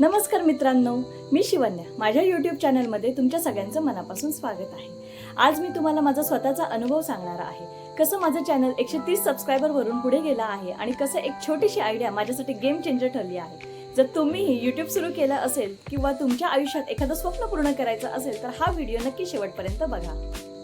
नमस्कार मित्रांनो मी शिवन्या. माझ्या यूट्यूब चॅनलमध्ये तुमच्या सगळ्यांचं मनापासून स्वागत आहे. आज मी तुम्हाला माझा स्वतःचा अनुभव सांगणार आहे. कसं माझं चॅनल एकशे तीस सबस्क्रायबरवरून पुढे गेलं आहे आणि कसं एक छोटीशी आयडिया माझ्यासाठी गेम चेंजर ठरली आहे. जर तुम्हीही यूट्यूब सुरू केलं असेल किंवा तुमच्या आयुष्यात एखादं स्वप्न पूर्ण करायचं असेल तर हा व्हिडिओ नक्की शेवटपर्यंत बघा.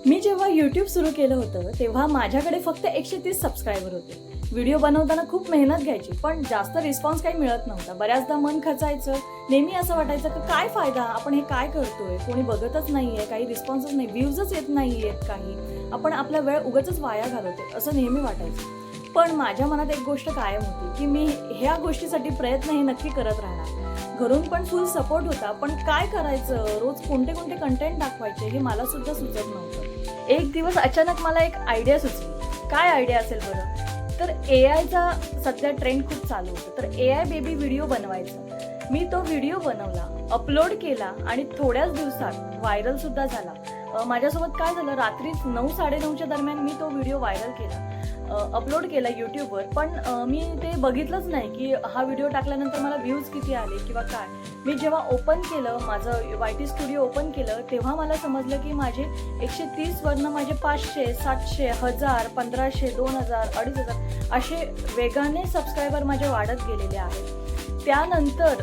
मी जेव्हा यूट्यूब सुरू केलं होतं तेव्हा माझ्याकडे फक्त एकशे तीस सबस्क्रायबर होते. व्हिडिओ बनवताना खूप मेहनत घ्यायची पण जास्त रिस्पॉन्स काही मिळत नव्हता. बऱ्याचदा मन खचायचं नेहमी असं वाटायचं की काय फायदा आपण हे काय करतोय? कोणी बघतच नाहीये काही रिस्पॉन्सच नाही व्ह्यूजच येत नाही आहेत काही. आपण आपला वेळ उगाच वाया घालवतोय असं नेहमी वाटायचं. पण माझ्या मनात एक गोष्ट कायम होती की मी ह्या गोष्टीसाठी प्रयत्न हे नक्की करत राहणार. घरून पण फुल सपोर्ट होता. पण काय करायचं? रोज कोणते कोणते कंटेंट दाखवायचे हे मला सुद्धा सुचत नव्हतं. एक दिवस अचानक मला एक आयडिया सुचली. काय आयडिया असेल बरं? तर ए आयचा सध्या ट्रेंड खूप चालू होतं. तर ए आय बेबी व्हिडिओ बनवायचा. मी तो व्हिडिओ बनवला अपलोड केला आणि थोड्याच दिवसात व्हायरल सुद्धा झाला. माझ्यासोबत काय झालं? रात्री नऊ साडेनऊच्या दरम्यान मी तो व्हिडिओ व्हायरल केला. अपलोड केला यूट्यूबवर पण मी ते बघितलंच नाही की हा व्हिडिओ टाकल्यानंतर मला व्ह्यूज किती आले किंवा काय. मी जेव्हा ओपन केलं माझं वाय टी स्टुडिओ ओपन केलं तेव्हा मला समजलं की माझे एकशे तीसवरनं माझे पाचशे सातशे हजार पंधराशे दोन हजार अडीच हजार असे वेगाने सबस्क्रायबर माझे वाढत गेलेले आहेत. त्यानंतर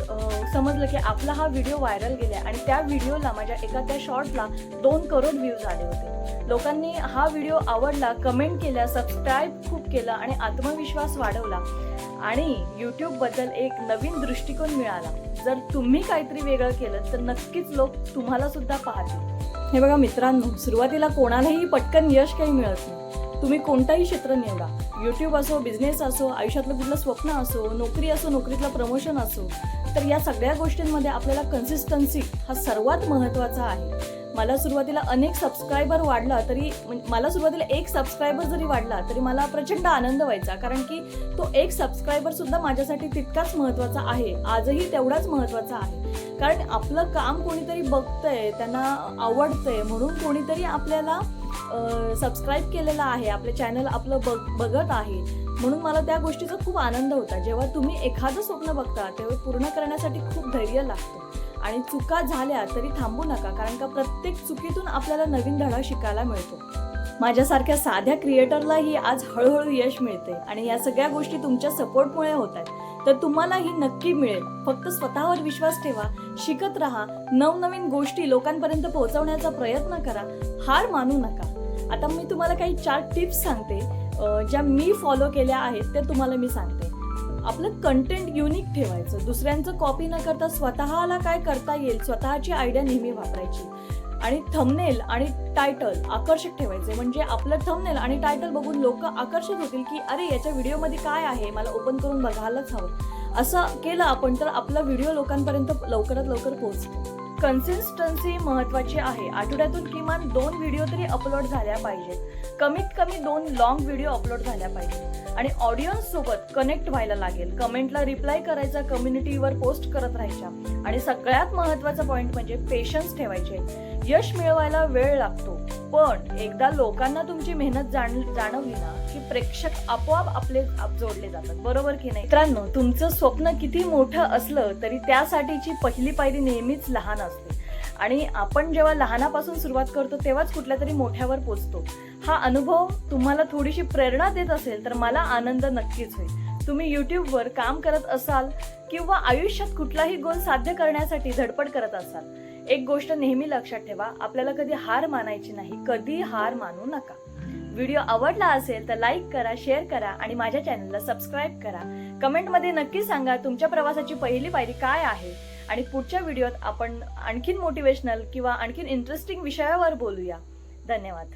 समजलं की आपला हा व्हिडिओ व्हायरल गेला आणि त्या व्हिडिओला माझ्या एका त्या शॉर्टला दोन करोड व्ह्यूज आले होते. लोकांनी हा व्हिडिओ आवडला कमेंट केल्या सबस्क्राईब खूप केलं आणि आत्मविश्वास वाढवला. आणि यूट्यूबबद्दल एक नवीन दृष्टिकोन मिळाला. जर तुम्ही काहीतरी वेगळं केलं तर नक्कीच लोक तुम्हाला सुद्धा पाहतील. हे बघा मित्रांनो सुरुवातीला कोणालाही पटकन यश काही मिळत नाही. तुम्ही कोणताही क्षेत्र निवडा. यूट्यूब असो बिझनेस असो आयुष्यातलं कुठलं स्वप्न असो नोकरी असो नोकरीतलं प्रमोशन असो तर या सगळ्या गोष्टींमध्ये आपल्याला कन्सिस्टन्सी हा सर्वात महत्त्वाचा आहे. मला सुरुवातीला अनेक सबस्क्रायबर वाढला तरी म्हणजे मला सुरुवातीला एक सबस्क्रायबर जरी वाढला तरी मला प्रचंड आनंद व्हायचा. कारण की तो एक सबस्क्रायबर सुद्धा माझ्यासाठी तितकाच महत्त्वाचा आहे. आजही तेवढाच महत्त्वाचा आहे. कारण आपलं काम कोणीतरी बघतंय त्यांना आवडतंय म्हणून कोणीतरी आपल्याला सबस्क्राईब केलेलं आहे आपलं चॅनल आपलं बघ बघत आहे. म्हणून मला त्या गोष्टीचा खूप आनंद होता. जेव्हा तुम्ही एखादं स्वप्न बघता तेव्हा पूर्ण करण्यासाठी खूप धैर्य लागतं. आणि चुका झाल्या तरी थांबू नका कारण का प्रत्येक चुकीतून आपल्याला नवीन धडा शिकायला मिळतो. माझ्यासारख्या साध्या क्रिएटरलाही आज हळूहळू यश मिळते आणि या सगळ्या गोष्टी तुमच्या सपोर्टमुळे होत आहेत तर तुम्हालाही नक्की मिळेल. फक्त स्वतःवर विश्वास ठेवा शिकत राहा नवनवीन गोष्टी लोकांपर्यंत पोहोचवण्याचा प्रयत्न करा. हार मानू नका. आता मी तुम्हाला काही चार टिप्स सांगते ज्या मी फॉलो केल्या आहेत त्या तुम्हाला मी सांगते. आपलं कंटेंट युनिक ठेवायचं. दुसऱ्यांचं कॉपी न करता स्वतःला काय करता येईल स्वतःची आयडिया नेहमी वापरायची. आणि थंबनेल आणि टायटल आकर्षक ठेवायचे. म्हणजे आपलं थंबनेल आणि टायटल बघून लोक आकर्षित होतील की अरे याच्या व्हिडिओमध्ये काय आहे? मला ओपन करून बघायलाच हवं. असं केलं आपण तर आपला व्हिडिओ लोकांपर्यंत लवकरात लवकर पोहोचतो. कन्सिस्टन्सी महत्वाची आहे. आठवड्यातून किमान दोन व्हिडिओ तरी अपलोड झाल्या पाहिजेत. कमीत कमी दोन लॉंग व्हिडिओ अपलोड झाल्या पाहिजेत. आणि ऑडियन्स सोबत कनेक्ट व्हायला लागेल. कमेंटला रिप्लाय करायचा कम्युनिटीवर पोस्ट करत राहायच्या आणि सगळ्यात महत्त्वाचा पॉइंट म्हणजे पेशन्स ठेवायचे. यश मिळवायला वेळ लागतो. पण एकदा लोकांना तुमची मेहनत जाण जाणवली ना की प्रेक्षक आपोआप आपले आप जोडले जातात. बरोबर की नाही? मित्रांनो तुमचं स्वप्न किती मोठं असलं तरी त्यासाठीची पहिली पायरी नेहमीच लहान असते. आणि आपण जेव्हा लहानापासून सुरुवात करतो तेव्हाच कुठल्या तरी मोठ्यावर पोचतो. हा अनुभव तुम्हाला थोडीशी प्रेरणा देत असेल तर मला आनंद नक्कीच होईल. तुम्ही यूट्यूबवर काम करत असाल किंवा आयुष्यात कुठलाही गोल साध्य करण्यासाठी धडपड करत असाल एक गोष्ट नेहमी लक्षात ठेवा आपल्याला कधी हार मानायची नाही कधी हार मानू नका. व्हिडिओ आवडला असेल तर लाईक करा शेअर करा आणि माझ्या चॅनलला सबस्क्राईब करा. कमेंटमध्ये नक्की सांगा तुमच्या प्रवासाची पहिली पायरी काय आहे? आणि पुढच्या व्हिडिओत आपण आणखीन मोटिवेशनल किंवा आणखीन इंटरेस्टिंग विषयावर बोलूया. धन्यवाद.